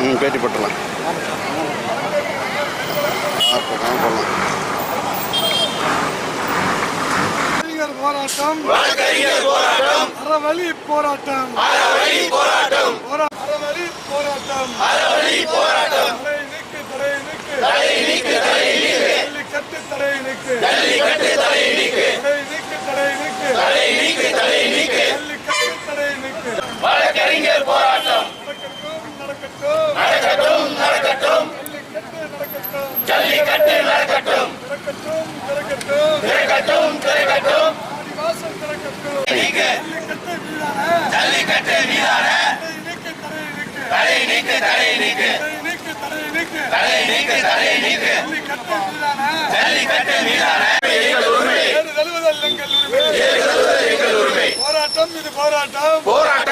ம் பேட்டி போட்டுடலாம். போராட்டம். போராட்டம். அறவழி போராட்டம். அறவழி போராட்டம். போராட்டம். அறவழி போராட்டம். தடை நீக்கு தடை நீக்கு. தடை நீக்கு தடை ஜல்லிக்கட்டு மீதான தடை நீக்கு நீக்கு நீக்கு நீக்கு ஜல்லிக்கட்டு மீதான எங்கள் உரிமை போராட்டம் இது போராட்டம் போராட்டம்.